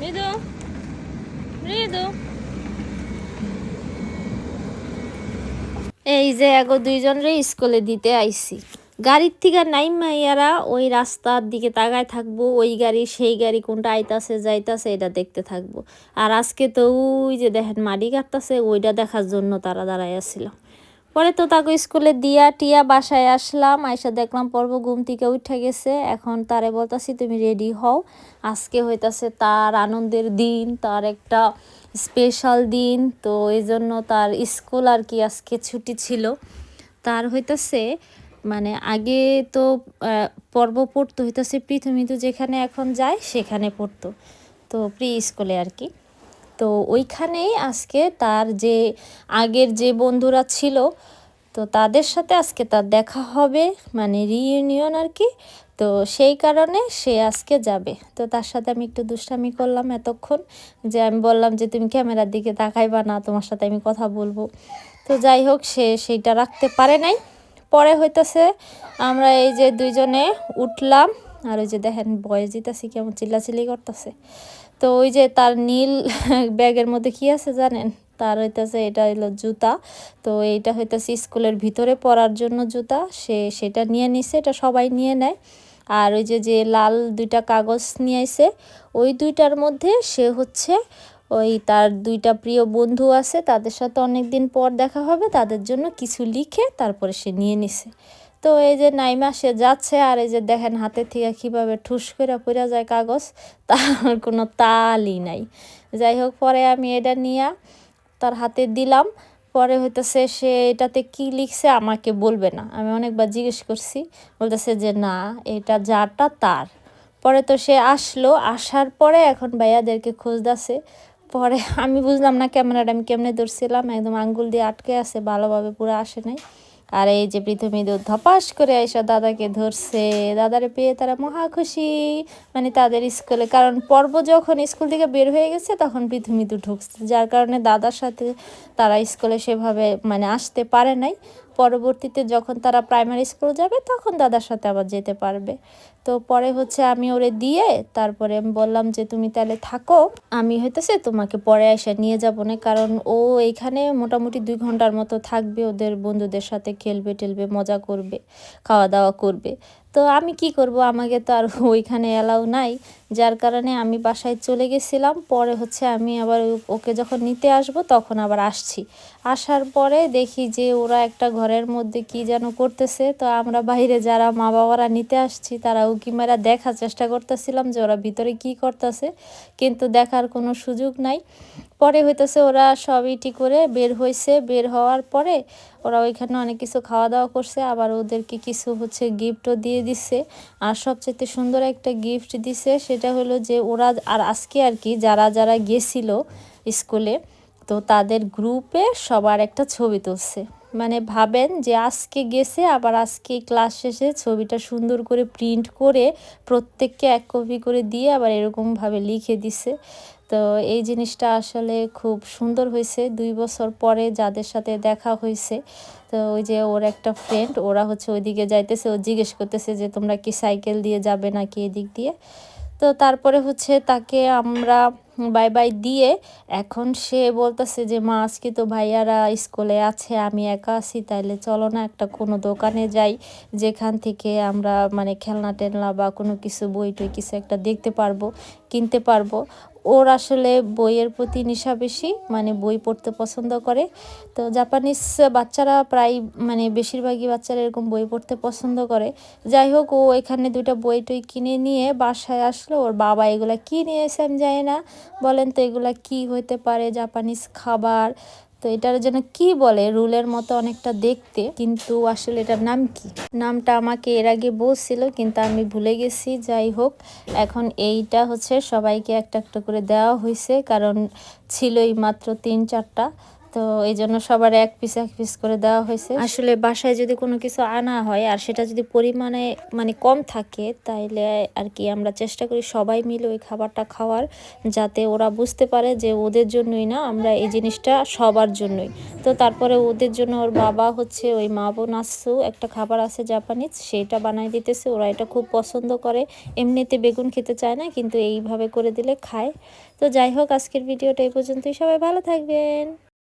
মৃদু মৃদু। এই যে এগো দুইজনরে স্কুলে দিতে আইছি। গাড়ির থেকে নাই মাইয়ারা ওই রাস্তার দিকে তাকায় থাকব, ওই গাড়ি, সেই গাড়ি কোনটা আইতাছে, যাইতাছে, এটা দেখতে থাকব। আর আজকে তো ওই যে দেখেন মাটি কাটতাছে, ওইটা দেখার জন্য তারা দাঁড়ায় আসছিল পরে তো তাকে স্কুলে দিয়া টিয়া বাসায় আসলাম আয়সা দেখলাম পর্ব ঘুম থেকে উঠে গেছে। এখন তারে বলতাছি, তুমি রেডি হও। আজকে হইতাছে তার আনন্দের দিন, তার একটা স্পেশাল দিন। তো এই জন্য তার স্কুল আর কি আজকে ছুটি ছিল। তার হইতাছে মানে আগে তো পর্ব পড়তো, হইতাছে পৃথিবী তো যেখানে এখন যায়, সেখানে পড়তো। তো প্রি স্কুলে আর কি। তো ওইখানেই আজকে তার যে আগের যে বন্ধুরা ছিল, তো তাদের সাথে আজকে তার দেখা হবে মানে রিইউনিয়ন আর কি। তো সেই কারণে সে আজকে যাবে। তো তার সাথে আমি একটু দুষ্টামি করলাম এতক্ষণ যে আমি বললাম যে, তুমি ক্যামেরার দিকে তাকাইবা না, তোমার সাথে আমি কথা বলব। তো যাই হোক, সে সেইটা রাখতে পারে নাই। পরে হইতেছে আমরা এই যে দুইজনে উঠলাম, আর ওই যে দেখেন, বয়স দিতেছি কেমন, চিল্লাচিল্লি করতেছে। তো ওই যে তার নীল ব্যাগের মধ্যে কি আছে জানেন? তার হইতেছে এটা হলো জুতা। তো এইটা হইতেছে স্কুলের ভিতরে পরার জন্য জুতা। সে সেটা নিয়ে নিছে, এটা সবাই নিয়ে নেয়। আর ওই যে যে লাল দুইটা কাগজ নিয়ে আইছে, ওই দুইটার মধ্যে সে হচ্ছে ওই তার দুইটা প্রিয় বন্ধু আছে, তাদের সাথে অনেক দিন পর দেখা হবে, তাদের জন্য কিছু লিখে তারপরে সে নিয়ে নিছে। তো এই যে নাইমা, সে যাচ্ছে আর এই যে দেখেন হাতে থেকে কীভাবে ঠুস করে পড়ে যায় কাগজ, তার কোনো তালই নাই। যাই হোক, পরে আমি এটা নিয়ে তার হাতে দিলাম। পরে হইতেছে সে এটাতে কি লিখছে আমাকে বলবে না। আমি অনেকবার জিজ্ঞেস করছি, বলতেছে যে না, এটা যাটা তার। পরে তো সে আসলো, আসার পরে এখন ভাইয়াদেরকে খুঁজতেছে। পরে আমি বুঝলাম না ক্যামেরাটা আমি কেমনে ধরছিলাম, একদম আঙ্গুল দিয়ে আটকে আছে, ভালোভাবে পুরো আসে নাই। আর এই যে পৃথিবী ধপাস করে এসে দাদাকে ধরছে, দাদারে পেয়ে তারা মহা খুশি। মানে তাদের স্কুলে, কারণ পর্ব যখন স্কুল থেকে বের হয়ে গেছে তখন পৃথিবী ঢুকছে, যার কারণে দাদার সাথে তারা স্কুলে সেভাবে মানে আসতে পারে নাই। পরবর্তীতে যখন তারা প্রাইমারি স্কুল যাবে, তখন দাদার সাথে আবার যেতে পারবে। তো পরে হচ্ছে আমি ওরে দিয়ে তারপরে আমি বললাম যে, তুমি তাহলে থাকো, আমি হইতেছে তোমাকে পরে এসে নিয়ে যাব। না কারণ ও এইখানে মোটামুটি দুই ঘণ্টার মতো থাকবে, ওদের বন্ধুদের সাথে খেলবে টেলবে, মজা করবে খাওয়া দাওয়া করবে। তো আমি কি করব? আমাকে তো আর ওইখানে অ্যালাউ নাই। যার কারণে আমি বাসায় চলে গেছিলাম। পরে হচ্ছে আমি আবার ওকে যখন নিতে আসব তখন আবার আসছি। আসার পরে দেখি যে ওরা একটা ঘরের মধ্যে কি যেন করতেছে। তো আমরা বাইরে যারা মা বাবারা নিতে আসছি তারা উকি মেরা দেখার চেষ্টা করতেছিলাম যে ওরা ভিতরে কি করতেছে। কিন্তু দেখার কোনো সুযোগ নাই। পরে হইতেছে ওরা সব ইটি করে বের হয়েছে বের হওয়ার পরে ওরা ওইখানে অনেক কিছু খাওয়া দাওয়া করছে, আবার ওদেরকে কিছু হচ্ছে গিফটও দিয়ে দিচ্ছে আর সবচেয়ে সুন্দর একটা গিফট দিছে সেটা হলো যে ওরা আর আজকে আর কি যারা যারা গেছিল স্কুলে, তো তাদের গ্রুপে সবার একটা ছবি তুলছে। মানে ভাবেন যে আজকে গেছে, আবার আজকে ক্লাস শেষে ছবিটা সুন্দর করে প্রিন্ট করে প্রত্যেককে এক কপি করে দিয়ে আবার এরকমভাবে লিখে দিছে। তো এই জিনিসটা আসলে খুব সুন্দর হয়েছে। দুই বছর পরে যাদের সাথে দেখা হয়েছে, তো ওই যে ওর একটা ফ্রেন্ড ওরা হচ্ছে ওইদিকে যাইতেছে, ও জিজ্ঞেস করতেছে যে, তোমরা কি সাইকেল দিয়ে যাবে নাকি এদিক দিয়ে? তো তারপরে হচ্ছে তাকে আমরা বাই বাই দিয়ে এখন সে বলতেছে যে, মা, আজকে তো ভাইয়ারা স্কুলে আছে, আমি একা আছি, তাইলে চলো না একটা কোনো দোকানে যাই, যেখান থেকে আমরা মানে খেলনা টেলনা বা কোনো কিছু বই টই কিছু একটা দেখতে পারব, কিনতে পারব। ওর আসলে বইয়ের প্রতি নেশা বেশি মানে বই পড়তে পছন্দ করে। তো জাপানিজ বাচ্চারা প্রায় মানে বেশিরভাগই বাচ্চারা এরকম বই পড়তে পছন্দ করে। যাই হোক, ও এখানে দুইটা বই টই কিনে নিয়ে বাসায় আসলো। ওর বাবা এগুলা কী নিয়ে এসে আমি জানি না। বলেন তো এগুলা কি হইতে পারে? জাপানিজ খাবার তো এটার জন্য কি বলে? রুলের মতো অনেকটা দেখতে, কিন্তু আসলে এটার নাম কি? নামটা আমাকে এর আগে বলছিল, কিন্তু আমি ভুলে গেছি। যাই হোক, এখন এইটা হচ্ছে সবাইকে একটা একটা করে দেওয়া হয়েছে, কারণ ছিলই মাত্র তিন চারটা তো এই জন্য সবার এক পিস এক পিস করে দেওয়া হয়েছে। আসলে বাসায় যদি কোনো কিছু আনা হয় আর সেটা যদি পরিমাণে মানে কম থাকে, তাইলে আর কি আমরা চেষ্টা করি সবাই মিলে ওই খাবারটা খাওয়ার, যাতে ওরা বুঝতে পারে যে ওদের জন্যই না আমরা এই জিনিসটা সবার জন্যই। তো তারপরে ওদের জন্য ওর বাবা হচ্ছে ওই মা বোন আসছু একটা খাবার আছে জাপানিজ, সেইটা বানাই দিতেছে। ওরা এটা খুব পছন্দ করে। এমনিতে বেগুন খেতে চায় না, কিন্তু এইভাবে করে দিলে খায়। তো যাই হোক, আজকের ভিডিওটা এই পর্যন্তই। সবাই ভালো থাকবেন।